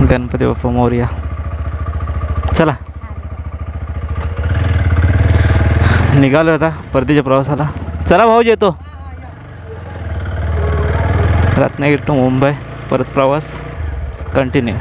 गणपती बाप्पा मोर्या. चला. निघालो आता परतीच्या प्रवासाला. चला भाऊ येतो. रत्नागिरी टू मुंबई परत प्रवास. कंटिन्यू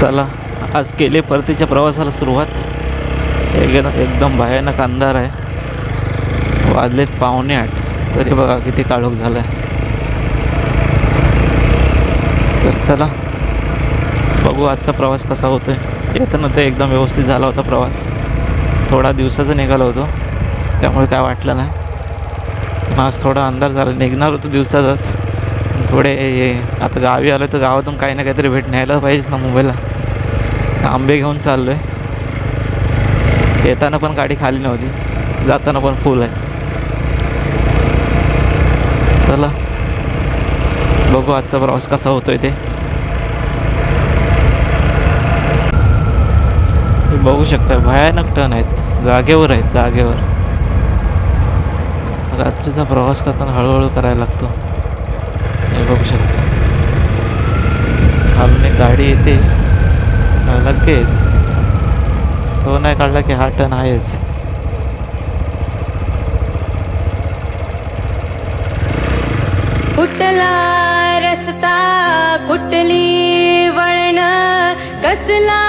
चला आज केले परतीच्या प्रवासाला सुरुवात. एकदम एकदम भयानक अंधार आहे. वाजलेत पावणे आठ. तरी बघा किती काळोख झाला आहे तर चला बघू आजचा प्रवास कसा होतो आहे येतं येताना ते एकदम व्यवस्थित झाला होता प्रवास. थोडा दिवसाचा निघाला होतो. त्यामुळे काय वाटलं नाही. आज थोडा अंधार झाला. निघणार होतो दिवसाचाच. थोडे आता गावी आलो तर गावातून काही ना काहीतरी भेट न्यायला पाहिजेच ना मुंबईला. आंबे घेऊन चाललो आहे येताना पण गाडी खाली नव्हती. जाताना पण फुल आहे. चला. बघू आजचा प्रवास कसा होतोय ते. बघू शकता भयानक टन आहेत. जागेवर आहेत जागेवर. रात्रीचा प्रवास करताना हळूहळू करायला लागतो. बघू शकता. खालून एक गाडी येते. लगेच तो नाही काढला की हा टन आहेच. कुठला रस्ता कुठली वळण कसला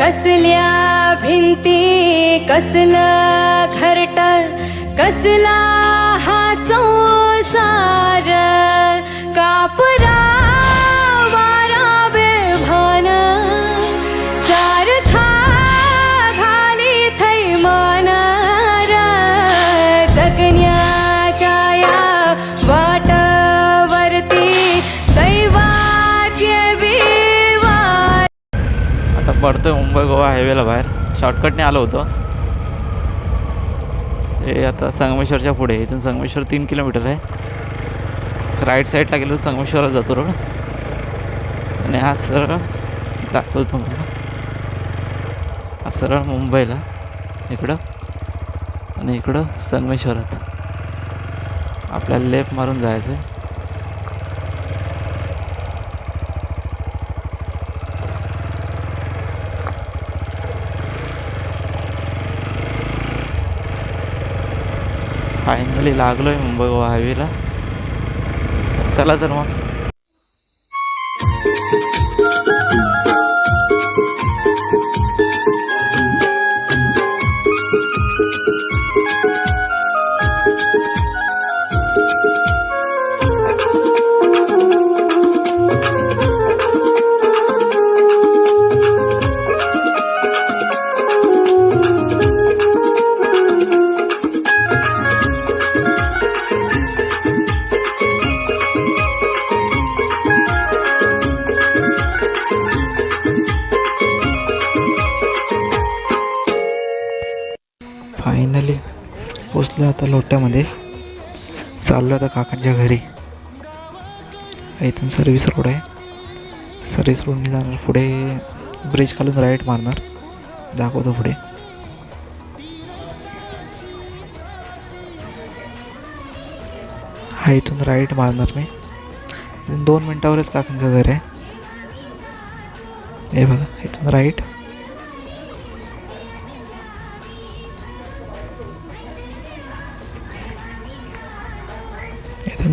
कसल्या भिंती कसलं घरट कसला हा संसार कापरा पडतो आहे मुंबई गोवा हायवेला बाहेर. शॉर्टकटने आलो होतो. हे आता संगमेश्वरच्या पुढे इथून संगमेश्वर तीन किलोमीटर आहे. राईट साईडला गेलो संगमेश्वरला जातो रोड. आणि हा सरळ दाखवतो तुम्हाला. हा सरळ मुंबईला इकडं आणि इकडं संगमेश्वरात. आपल्याला लेप मारून जायचं आहे फायनली लागलो आहे मुंबई गोवा हायवेला चला तर मग. इथून सर्विस रोड आहे. सर्विस रोडने जाणार पुढे ब्रिज खालून राईट मारणार. दाखवतो पुढे. हा इथून राईट मारणार मी. दोन मिनटावरच काकांचं घर आहे. हे बघा इथून राईट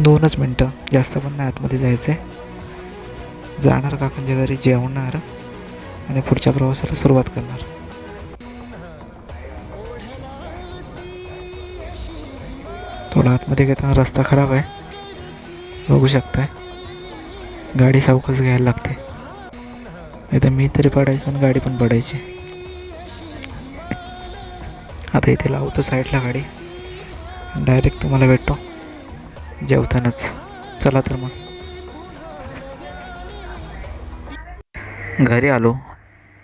दोनच मिनटं जास्त पण नाही आतमध्ये जायचं आहे जाणार काकांच्या म्हणजे घरी जेवणार आणि पुढच्या प्रवासाला सुरुवात करणार. थोडा आतमध्ये घेताना रस्ता खराब आहे. बघू शकताय. गाडी सावकच घ्यायला लागते. नाही तर मी तरी पडायचो आणि गाडी पण पडायची. आता इथे लावतो साईडला गाडी. डायरेक्ट तुम्हाला भेटतो. जेवतानाच. चला तर मग. घरी आलो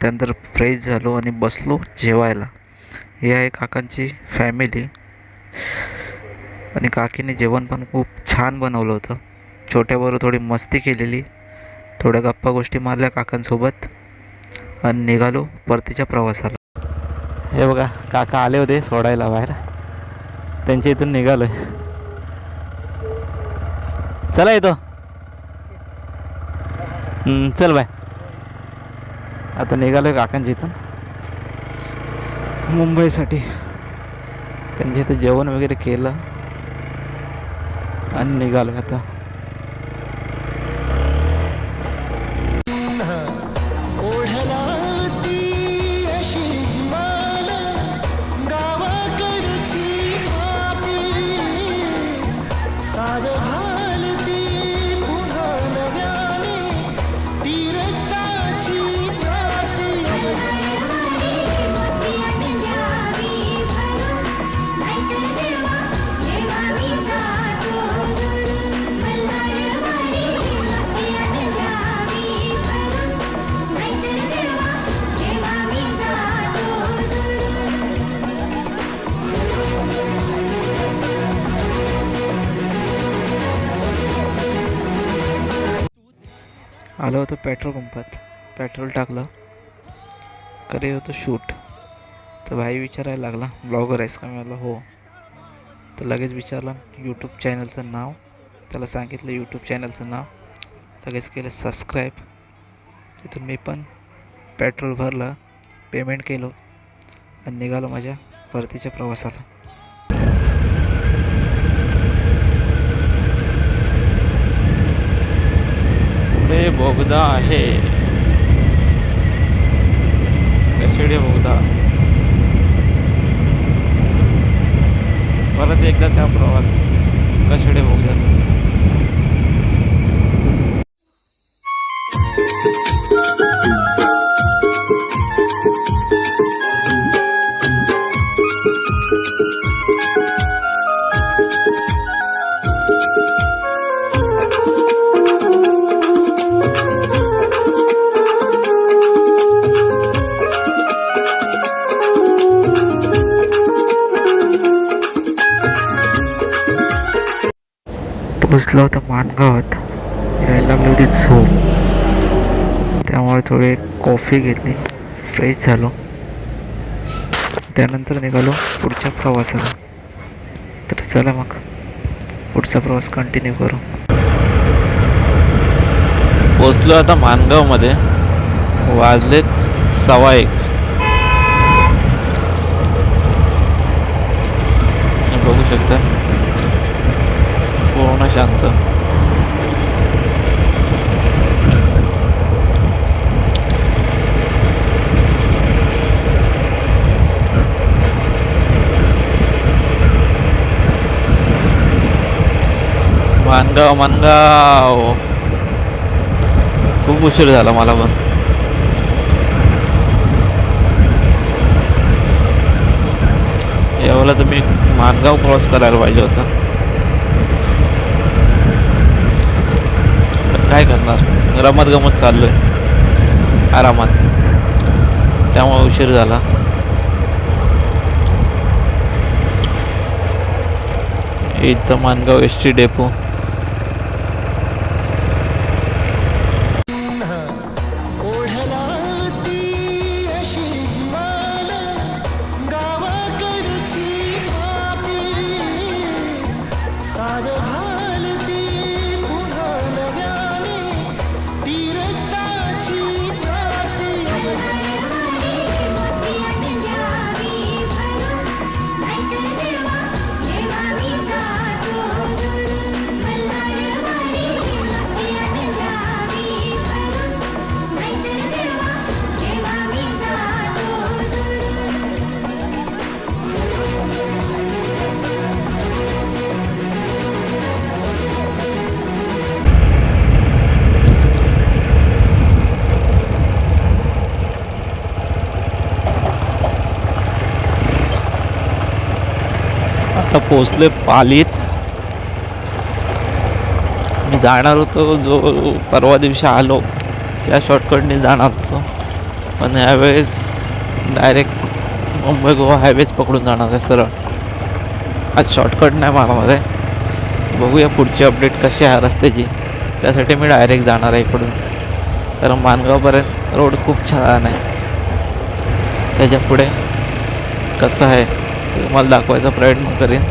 त्यानंतर फ्रेश झालो आणि बसलो जेवायला. हे आहे काकांची फॅमिली आणि काकीने जेवण पण खूप छान बनवलं होतं. छोट्याबरोबर थोडी मस्ती केलेली. थोड्या गप्पा गोष्टी मारल्या काकांसोबत आणि निघालो परतीच्या प्रवासाला. हे बघा काका आले होते सोडायला बाहेर. त्यांच्या इथून निघालो आहे चला येतो. चल बाय. आता निघालोय काकांच्या इथून. मुंबईसाठी. त्यांच्या इथं जेवण वगैरे केलं. आणि निघालो आता. आलो होतो पेट्रोल पंपात. पेट्रोल टाकलं. करे होतं शूट? तर भाई विचारायला लागला. ब्लॉगर आहेस का? मी म्हटलं हो. तर लगेच विचारलं यूट्यूब चॅनलचं नाव. त्याला सांगितलं यूट्यूब चॅनलचं नाव. लगेच केलं सबस्क्राईब तिथून मी पण पेट्रोल भरलं. पेमेंट केलं. आणि निघालो माझ्या परतीच्या प्रवासाला. ते बोगदा आहे. कशिडे बोगदा. परत एकदा त्या प्रवास कशिडे बोगदा. पोचलो होतो मानगावात यायला लागली होती झोप. त्यामुळे थोडी कॉफी घेतली. फ्रेश झालो. त्यानंतर निघालो पुढच्या प्रवासाला. तर चला मग. पुढचा प्रवास कंटिन्यू करू. पोचलो आता मानगावमध्ये. वाजलेत सवा एक. बघू शकता. पूर्ण शांत मानगाव मानगाव खूप उशीर झाला मला पण. यावेळेला तर मी मानगाव क्रॉस करायला पाहिजे होता. काय करणार? रमत गमत चाललोय. आरामात. त्यामुळे उशीर झाला. इथं मानगाव एस टी डेपो पोहोचले पालीत. मी जाणार होतो जो परवा दिवशी आलो त्या शॉर्टकटने जाणार होतो. पण यावेळेस डायरेक्ट मुंबई गोवा हायवेज पकडून जाणार आहे सरळ. आज शॉर्टकट नाही मारामध्ये बघूया पुढची अपडेट कशी आहे रस्त्याची. त्यासाठी मी डायरेक्ट जाणार आहे इकडून. कारण मानगावपर्यंत रोड खूप छान आहे. त्याच्या पुढे कसं आहे ते तुम्हाला दाखवायचा प्रयत्न करीन.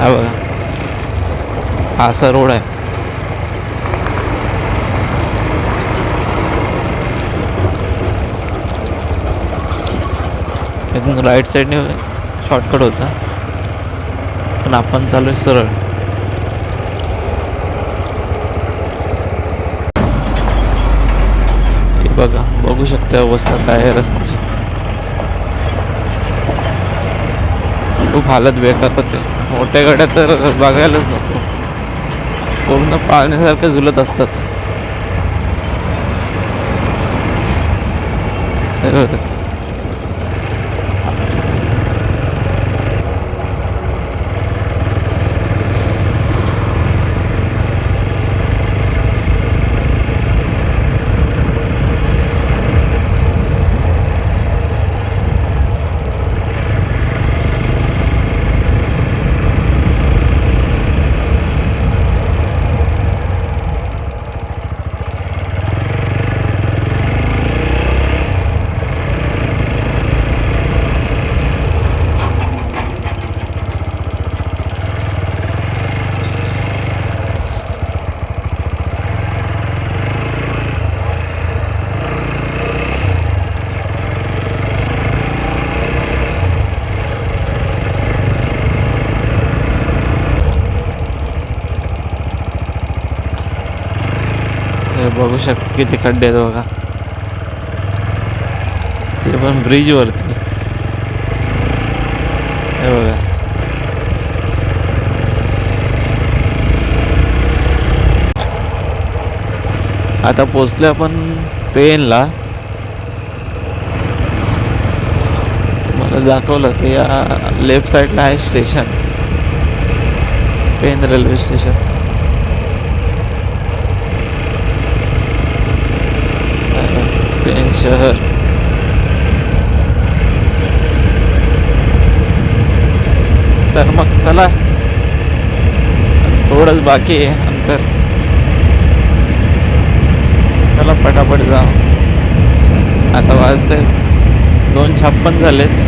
हा बघा. हा असा रोड आहे. इथून राईट साईडने शॉर्टकट होता. पण आपण चालू आहे सरळ बघा बघू शकता अवस्था काय आहे रस्त्याची. खूप हालत बेकार होते. मोठ्या गाड्या तर बघायलाच नको. पूर्ण पाळण्यासारखं झुलत असतात. हे बघू शकता किती खड्डे आहेत बघा. ते पण ब्रिज वरती. हे बघा. आता पोचलो आपण पेनला मला दाखवलं ते या लेफ्ट साईडला आहे station Pen railway station Pen शहर। तर मग चला. थोडंच बाकी आहे अंतर. चला पटापट जा आता वाजते दोन छप्पन झालेत.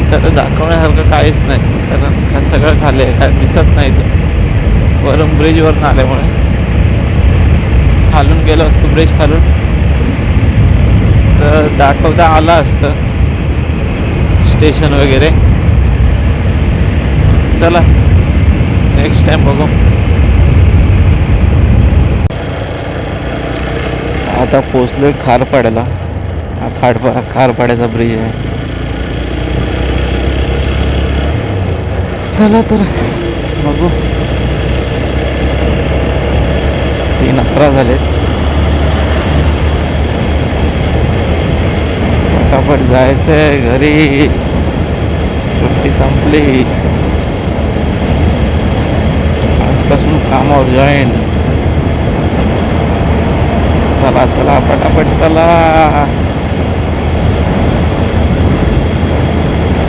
इथं तर दाखवण्यासारखं काहीच नाही कारण सगळं खाली आहे काय दिसत नाही ते वरून ब्रिजवरून आल्यामुळे. खालून गेलो असतो ब्रिज खालून. तर दाखवता आलं असतं. स्टेशन वगैरे. चला नेक्स्ट टाइम बघू. आता पोचलो खारपाड्याला. हा खाडपा खारपाड्याचा ब्रिज आहे. चला तर बघू तीन अकरा झालेत पटापट जायचंय घरी. सुट्टी संपली. आजपासून कामावर जॉईन. चला चला पटापट चला.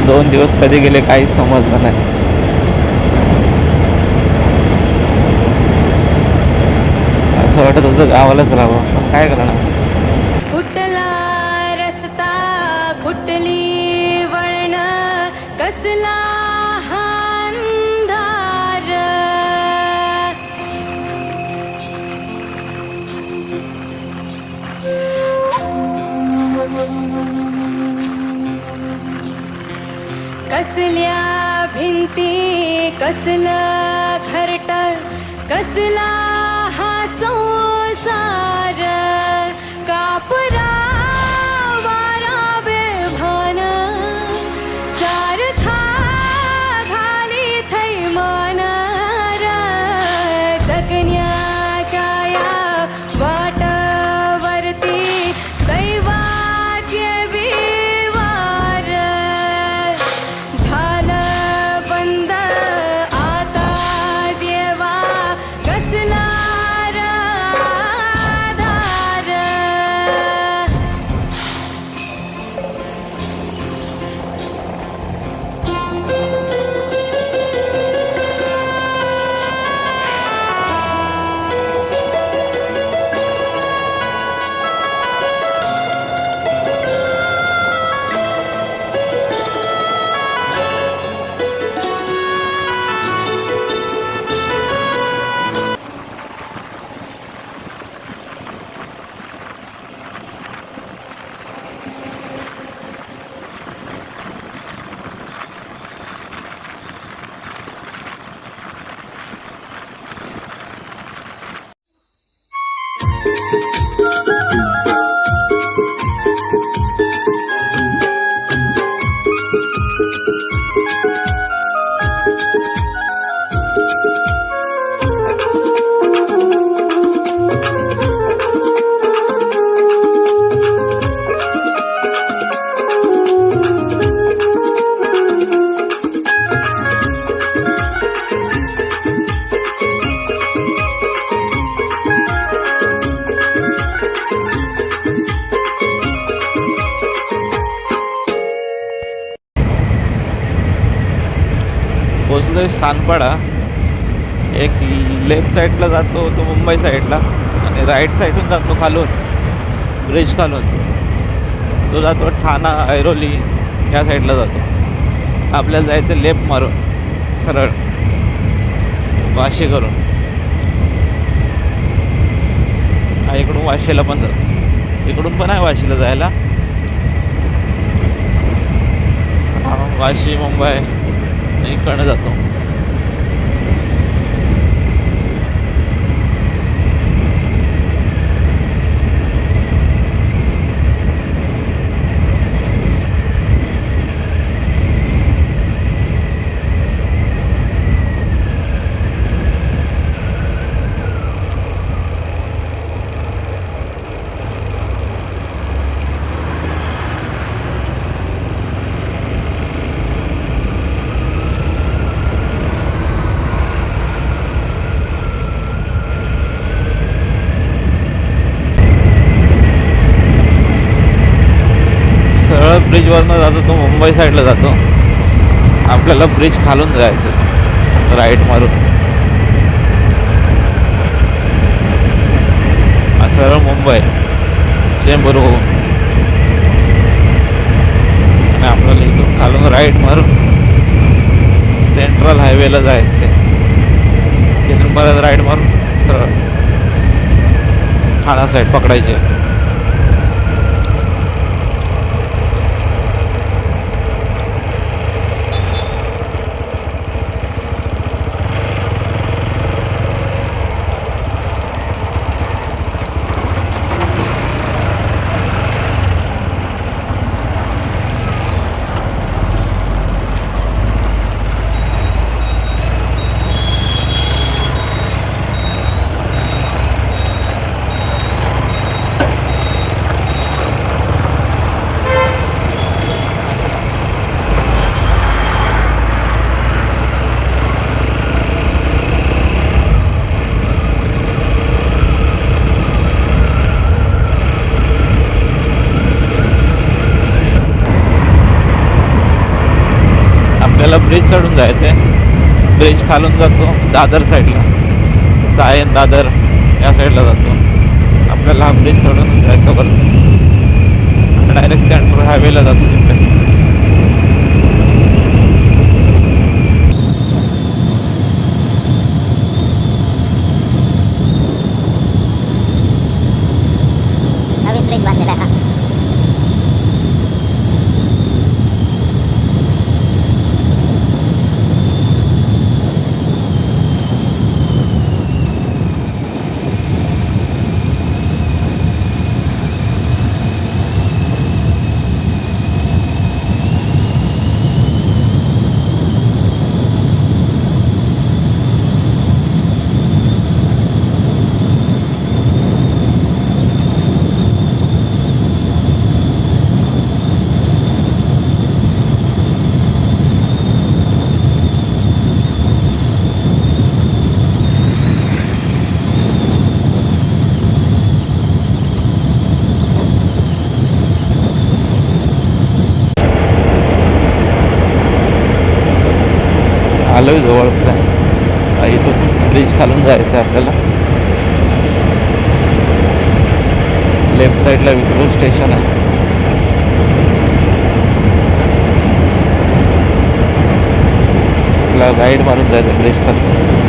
दोन दिवस कधी गेले काहीच समजलं नाही. असं वाटत होतं गावालाच राहावं. पण काय करणार? कुठला रस्ता कुठली वळण कसला कसल्या भिंती कसलं घरट कसला पोचलो सानपाडा. एक लेफ्ट साईडला जातो तो मुंबई साईडला आणि राईट साईडून जातो खालून ब्रिज खालून. तो जातो ठाणा ऐरोली या साईडला जातो. आपल्याला जायचं लेफ्ट मारून सरळ. वाशी करून हा इकडून वाशीला पण जातो. तिकडून पण आहे वाशीला जायला. वाशी मुंबई. करणं जातो सरळ ब्रिजवरनं जातो तो मुंबई साईडला जातो. आपल्याला ब्रिज खालून जायचं राईट मारून. सरळ मुंबई चेंबूर होऊन आणि आपल्याला इथून खालून राईट मारून सेंट्रल हायवेला जायचं तिथून परत राईट मारून सरळ ठाणा साईड पकडायचे आपल्याला ब्रिज चढून जायचं आहे ब्रिज खालून जातो दादर साईडला सायन दादर या साईडला जातो. आपल्याला हा ब्रिज सोडून जायचं बरं डायरेक्ट सेंट्रल हायवेला जातो तिकडे. आलोय जवळ इथून ब्रिज खालून जायचं आहे आपल्याला. लेफ्ट साईडला विक्रोल स्टेशन आहे. आपला राईड मारून जायचं ब्रिज खालून.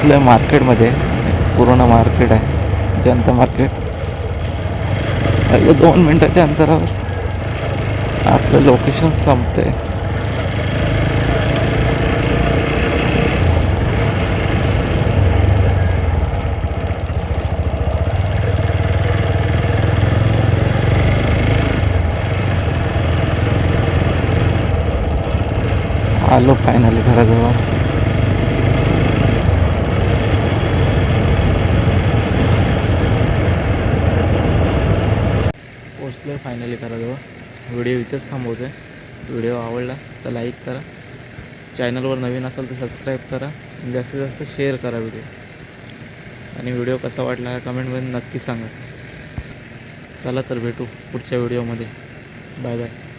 इथल्या मार्केटमध्ये पूर्ण मार्केट आहे जनता मार्केट. अगदी दोन मिनटाच्या अंतरावर आपलं लोकेशन संपते आलो फायनली घराजवळ. तर करा चॅनलवर नवीन असाल तर सबस्क्राईब करा. जास्तीत जास्त शेअर करा व्हिडिओ आणि व्हिडिओ कसा वाटला हा कमेंटमध्ये नक्की सांगा. चला तर भेटू पुढच्या व्हिडिओमध्ये बाय बाय